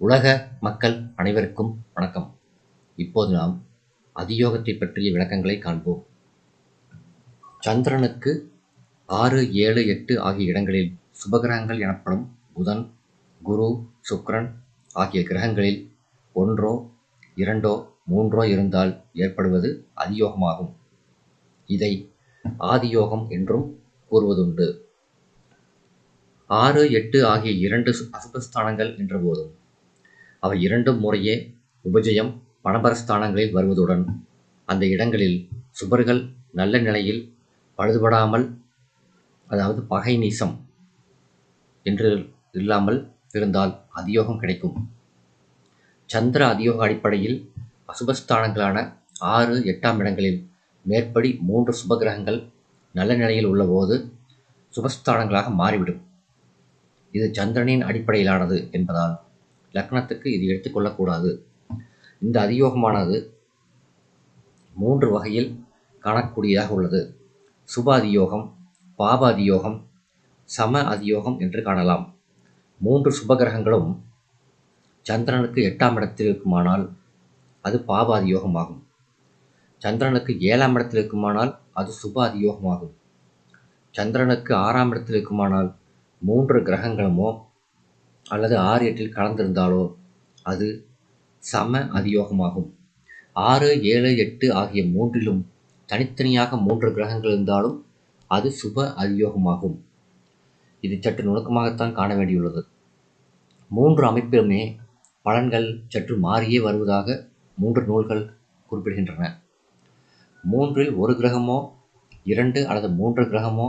உலக மக்கள் அனைவருக்கும் வணக்கம். இப்போது நாம் அதியோகத்தை பற்றிய விளக்கங்களை காண்போம். சந்திரனுக்கு ஆறு ஏழு எட்டு ஆகிய இடங்களில் சுபகிரகங்கள் எனப்படும் புதன் குரு சுக்ரன் ஆகிய கிரகங்களில் ஒன்றோ இரண்டோ மூன்றோ இருந்தால் ஏற்படுவது அதியோகமாகும். இதை ஆதியோகம் என்றும் கூறுவதுண்டு. ஆறு எட்டு ஆகிய இரண்டு அசுபஸ்தானங்கள் என்ற போதும் அவை இரண்டும் முறையே உபஜயம் பணபரஸ்தானங்களில் வருவதுடன் அந்த இடங்களில் சுபர்கள் நல்ல நிலையில் பழுதுபடாமல் அதாவது பகை நீசம் என்று இல்லாமல் இருந்தால் அதியோகம் கிடைக்கும். சந்திர அதியோக அடிப்படையில் அசுபஸ்தானங்களான ஆறு எட்டாம் இடங்களில் மேற்படி மூன்று சுபகிரகங்கள் நல்ல நிலையில் உள்ளபோது சுபஸ்தானங்களாக மாறிவிடும். இது சந்திரனின் அடிப்படையிலானது என்பதால் லக்னத்துக்கு இது எடுத்துக்கொள்ளக்கூடாது இந்த அதியோகமானது மூன்று வகையில் காணக்கூடியதாக உள்ளது. சுப அதியோகம் பாப அதியோகம் சம அதியோகம் என்று காணலாம். மூன்று சுபகிரகங்களும் சந்திரனுக்கு எட்டாம் இடத்தில் இருக்குமானால் அது பாப அதியோகமாகும் சந்திரனுக்கு ஏழாம் இடத்தில் இருக்குமானால் அது சுப அதியோகமாகும் சந்திரனுக்கு ஆறாம் இடத்தில் இருக்குமானால் மூன்று கிரகங்களுமோ அல்லது ஆறு எட்டில் கலந்திருந்தாலோ அது சம அதியோகமாகும். ஆறு ஏழு எட்டு ஆகிய மூன்றிலும் தனித்தனியாக மூன்று கிரகங்கள் இருந்தாலும் அது சுப அதியோகமாகும். இது சற்று நுணுக்கமாகத்தான் காண வேண்டியுள்ளது. மூன்று அமைப்பிலுமே பலன்கள் சற்று மாறியே வருவதாக மூன்று நூல்கள் குறிப்பிடுகின்றன. மூன்றில் ஒரு கிரகமோ இரண்டு அல்லது மூன்று கிரகமோ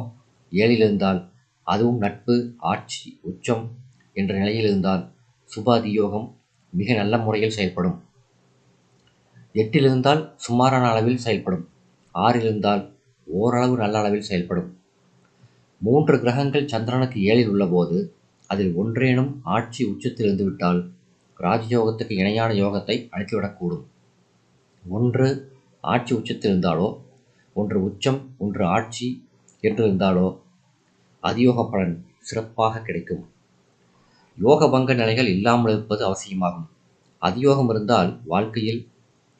ஏழில் இருந்தால் அதுவும் நட்பு ஆட்சி உச்சம் என்ற நிலையில் இருந்தால் சுபாதியோகம் மிக நல்ல முறையில் செயல்படும். எட்டில் இருந்தால் சுமாரான அளவில் செயல்படும். ஆறில் இருந்தால் ஓரளவு நல்ல அளவில் செயல்படும். மூன்று கிரகங்கள் சந்திரனுக்கு ஏழில் உள்ளபோது அதில் ஒன்றேனும் ஆட்சி உச்சத்தில் இருந்துவிட்டால் ராஜயோகத்துக்கு இணையான யோகத்தை அளித்துவிடக்கூடும் ஒன்று ஆட்சி உச்சத்தில் இருந்தாலோ ஒன்று உச்சம் ஒன்று ஆட்சி என்று இருந்தாலோ அதியோக பலன் சிறப்பாக கிடைக்கும். யோக பங்க நிலைகள் இல்லாமல் இருப்பது அவசியமாகும். அதியோகம் இருந்தால் வாழ்க்கையில்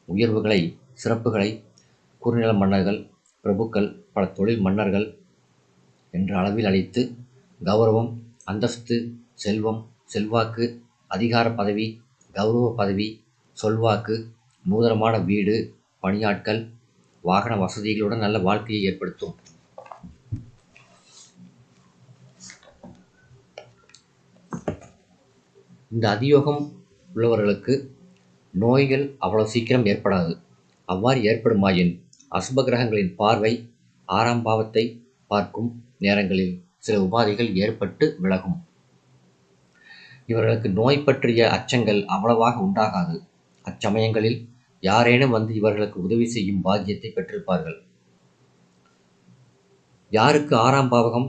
உயர்வுகளை சிறப்புகளை குறுநில மன்னர்கள் பிரபுக்கள் பல தொழில் மன்னர்கள் என்ற அளவில் அளித்து கௌரவம் அந்தஸ்து செல்வம் செல்வாக்கு அதிகார பதவி கௌரவ பதவி சொல்வாக்கு நூதனமான வீடு பணியாட்கள் வாகன வசதிகளுடன் நல்ல வாழ்க்கையை ஏற்படுத்தும். இந்த அதியோகம் உள்ளவர்களுக்கு நோய்கள் அவ்வளவு சீக்கிரம் ஏற்படாது. அவ்வாறு ஏற்படுமாயின் அசுப கிரகங்களின் பார்வை ஆறாம் பாவத்தை பார்க்கும் நேரங்களில் சில உபாதைகள் ஏற்பட்டு விலகும். இவர்களுக்கு நோய் பற்றிய அச்சங்கள் அவ்வளவாக உண்டாகாது. அச்சமயங்களில் யாரேனும் வந்து இவர்களுக்கு உதவி செய்யும் பாக்கியத்தை பெற்றிருப்பார்கள். யாருக்கு ஆறாம் பாவகம்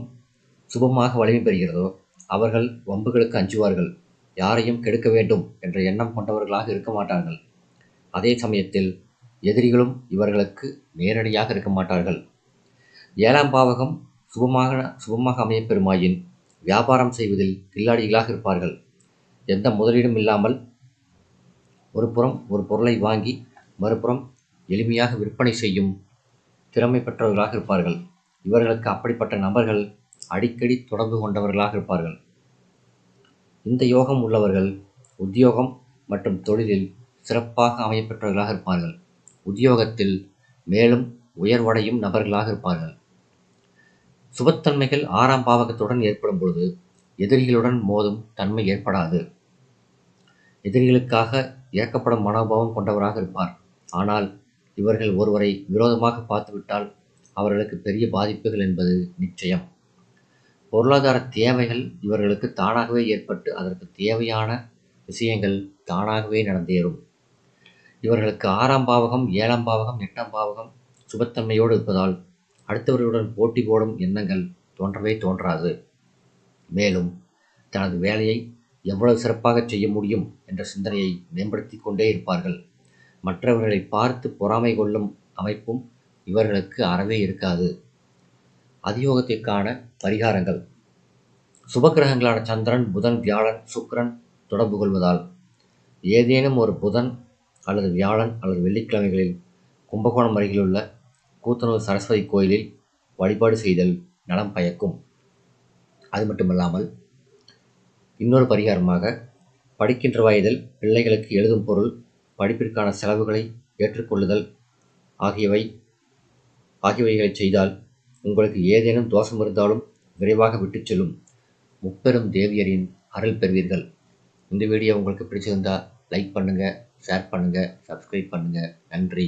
சுபமாக வலிமை பெறுகிறதோ அவர்கள் வம்புகளுக்கு அஞ்சுவார்கள். யாரையும் கெடுக்க வேண்டும் என்ற எண்ணம் கொண்டவர்களாக இருக்க மாட்டார்கள். அதே சமயத்தில் எதிரிகளும் இவர்களுக்கு நேரடியாக இருக்க மாட்டார்கள். ஏழாம் பாவகம் சுபமாக சுபமாக அமையப்பெறுமாயின் வியாபாரம் செய்வதில் கில்லாடிகளாக இருப்பார்கள். எந்த முதலீடும் இல்லாமல் ஒரு புறம் ஒரு பொருளை வாங்கி மறுபுறம் எளிமையாக விற்பனை செய்யும் திறமை பெற்றவர்களாக இருப்பார்கள். இவர்களுக்கு அப்படிப்பட்ட நபர்கள் அடிக்கடி தொடர்பு கொண்டவர்களாக இருப்பார்கள். இந்த யோகம் உள்ளவர்கள் உத்தியோகம் மற்றும் தொழிலில் சிறப்பாக அமையப்பெற்றவர்களாக இருப்பார்கள். உத்தியோகத்தில் மேலும் உயர்வடையும் நபர்களாக இருப்பார்கள். சுபத்தன்மைகள் ஆறாம் பாவகத்துடன் ஏற்படும் பொழுது எதிரிகளுடன் மோதும் தன்மை ஏற்படாது. எதிரிகளுக்காக இறக்கப்படும் மனோபாவம் கொண்டவராக இருப்பார். ஆனால் இவர்கள் ஒருவரை விரோதமாக பார்த்துவிட்டால் அவர்களுக்கு பெரிய பாதிப்புகள் என்பது நிச்சயம். பொருளாதார தேவைகள் இவர்களுக்கு தானாகவே ஏற்பட்டு அதற்கு தேவையான விஷயங்கள் தானாகவே நடந்தேறும். இவர்களுக்கு ஆறாம் பாவகம் ஏழாம் பாவகம் எட்டாம் பாவகம் சுபத்தன்மையோடு இருப்பதால் அடுத்தவர்களுடன் போட்டி போடும் எண்ணங்கள் தோன்றவே தோன்றாது. மேலும் தனது வேலையை எவ்வளவு சிறப்பாக செய்ய முடியும் என்ற சிந்தனையை மேம்படுத்தி கொண்டே இருப்பார்கள். மற்றவர்களை பார்த்து பொறாமை கொள்ளும் அமைப்பும் இவர்களுக்கு அறவே இருக்காது. அதியோகத்திற்கான பரிகாரங்கள். சுபக்கிரகங்களான சந்திரன் புதன் வியாழன் சுக்கிரன் தொடர்பு கொள்வதால் ஏதேனும் ஒரு புதன் அல்லது வியாழன் அல்லது வெள்ளிக்கிழமைகளில் கும்பகோணம் அருகிலுள்ள கூத்தனூர் சரஸ்வதி கோயிலில் வழிபாடு செய்தல் நலம் பயக்கும். அது மட்டுமல்லாமல் இன்னொரு பரிகாரமாக படிக்கின்ற வயதில் பிள்ளைகளுக்கு எழுதும் பொருள் படிப்பிற்கான செலவுகளை ஏற்றுக்கொள்ளுதல் ஆகியவை ஆகியவைகளை செய்தால் உங்களுக்கு ஏதேனும் தோஷம் இருந்தாலும் விரைவாக விட்டுச் செல்லும். முப்பெரும் தேவியரின் அருள் பெறுவீர்கள். இந்த வீடியோ உங்களுக்கு பிடிச்சிருந்தா லைக் பண்ணுங்கள் ஷேர் பண்ணுங்கள் சப்ஸ்கிரைப் பண்ணுங்கள் நன்றி.